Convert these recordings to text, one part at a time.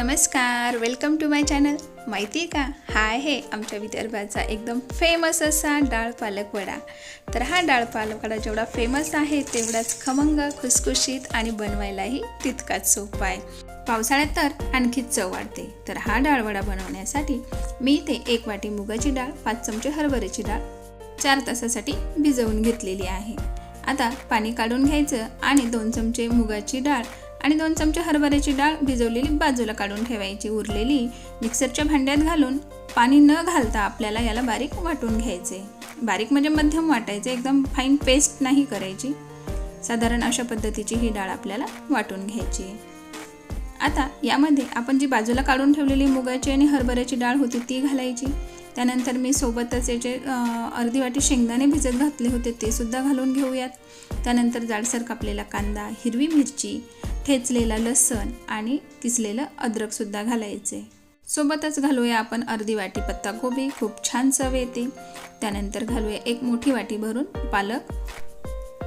नमस्कार welcome to my channel माहिती आहे का? हा आहे आमच्या विदर्भाचा एकदम फेमस असा डाळ पालक वडा. तर हा डाळ पालक वडा जेवढा फेमस आहे तेवढाच खमंग खुसखुशीत आणि बनवायलाही तितकाच सोपा आहे. पावसाळ्यात तर आणखीच चव वाढते. तर हा डाळ वडा बनवण्यासाठी मी इथे एक वाटी मुगाची डाळ पाच चमचे हरभऱ्याची डाळ चार तासासाठी भिजवून घेतलेली आहे. आता पाणी काढून घ्यायचं आणि दोन चमचे मुगाची डाळ आणि दोन चमचे हरभऱ्याची डाळ भिजवलेली बाजूला काढून ठेवायची. उरलेली मिक्सरच्या भांड्यात घालून पाणी न घालता आपल्याला याला बारीक वाटून घ्यायचे. बारीक म्हणजे मध्यम वाटायचे एकदम फाईन पेस्ट नाही करायची. साधारण अशा पद्धतीची ही डाळ आपल्याला वाटून घ्यायची. आता यामध्ये आपण जी बाजूला काढून ठेवलेली मुगाची आणि हरभऱ्याची डाळ होती ती घालायची. त्यानंतर मी सोबतच याचे अर्धी वाटी शेंगदाणे भिजत घातले होते ते सुद्धा घालून घेऊयात. त्यानंतर जाडसर कापलेला कांदा हिरवी मिरची ठेचलेला लसण आणि किसलेलं अद्रकसुद्धा घालायचे. सोबतच घालूया आपण अर्धी वाटी पत्ताकोबी खूप छान चव येते. त्यानंतर घालूया एक मोठी वाटी भरून पालक.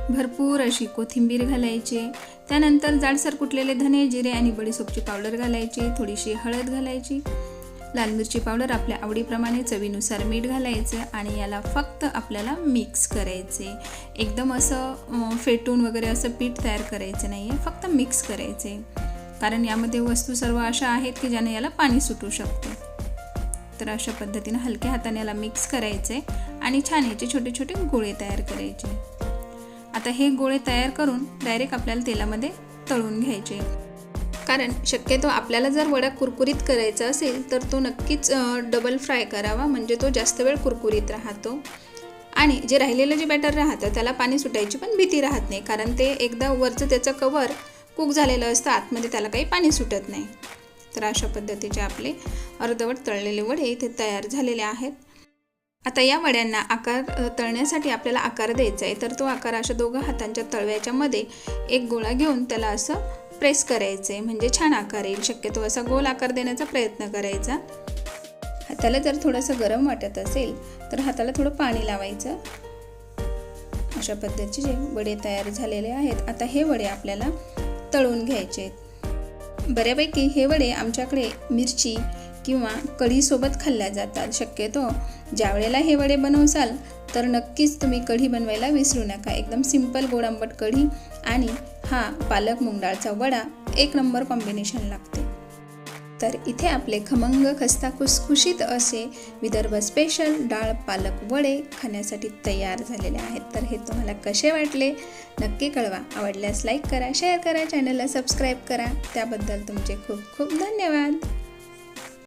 भरपूर अशी कोथिंबीर घालायची. त्यानंतर जाडसर कुटलेले धने जिरे आणि बडीसोपची पावडर घालायची. थोडीशी हळद घालायची. लाल मिरची पावडर आपल्या आवडीप्रमाणे चवीनुसार मीठ घालायचं आणि याला फक्त आपल्याला मिक्स करायचे. एकदम असं फेटून वगैरे असं पीठ तयार करायचं नाही आहे फक्त मिक्स करायचे. कारण यामध्ये वस्तू सर्व अशा आहेत की ज्याने याला पाणी सुटू शकते. तर अशा पद्धतीनं हलक्या हाताने याला मिक्स करायचे आणि छान याचे छोटे छोटे गोळे तयार करायचे. आता हे गोळे तयार करून डायरेक्ट आपल्याला तेलामध्ये तळून घ्यायचे. कारण शक्यतो आपल्याला जर वडा कुरकुरीत करायचा असेल तर तो नक्कीच डबल फ्राय करावा. म्हणजे तो जास्त वेळ कुरकुरीत राहतो. आणि जे राहिलेलं जे बॅटर राहतं त्याला पाणी सुटायची पण भीती राहत नाही. कारण ते एकदा वरचं त्याचं कवर कुक झालेलं असतं आतमध्ये त्याला काही पाणी सुटत नाही. तर अशा पद्धतीचे आपले अर्धवट तळलेले वडे इथे तयार झालेले आहेत. आता या वड्यांना आकार तळण्यासाठी आपल्याला आकार द्यायचा आहे. तर तो आकार अशा दोघं हातांच्या तळव्याच्यामध्ये एक गोळा घेऊन त्याला असं प्रेस करायचे म्हणजे छान आकार येईल शक्यतो असा गोल आकार देण्याचा प्रयत्न करायचा. हाताला जर थोडंसं गरम वाटत असेल तर हाताला थोडं पाणी लावायचं. अशा पद्धतीचे जे वडे तयार झालेले आहेत आता हे वडे आपल्याला तळून घ्यायचे. आहेत बऱ्यापैकी हे वडे आमच्याकडे मिरची किंवा कढीसोबत खाल्ल्या जातात. शक्यतो ज्या वेळेला हे वडे बनवसाल तर नक्कीच तुम्ही कढी बनवायला विसरू नका. एकदम सिंपल गोड आंबट कढी आणि हा पालक मुंगडाळचा वडा एक नंबर कॉम्बिनेशन लागते. तर इथे आपले खमंग खस्ता खुसखुशीत असे विदर्भ स्पेशल डाळ पालक वडे खाण्यासाठी तयार झालेले आहेत. तर हे तुम्हाला कसे वाटले? नक्की कळवा. आवडल्यास लाईक करा शेअर करा चॅनलला सबस्क्राईब करा. त्याबद्दल तुमचे खूप खूप धन्यवाद.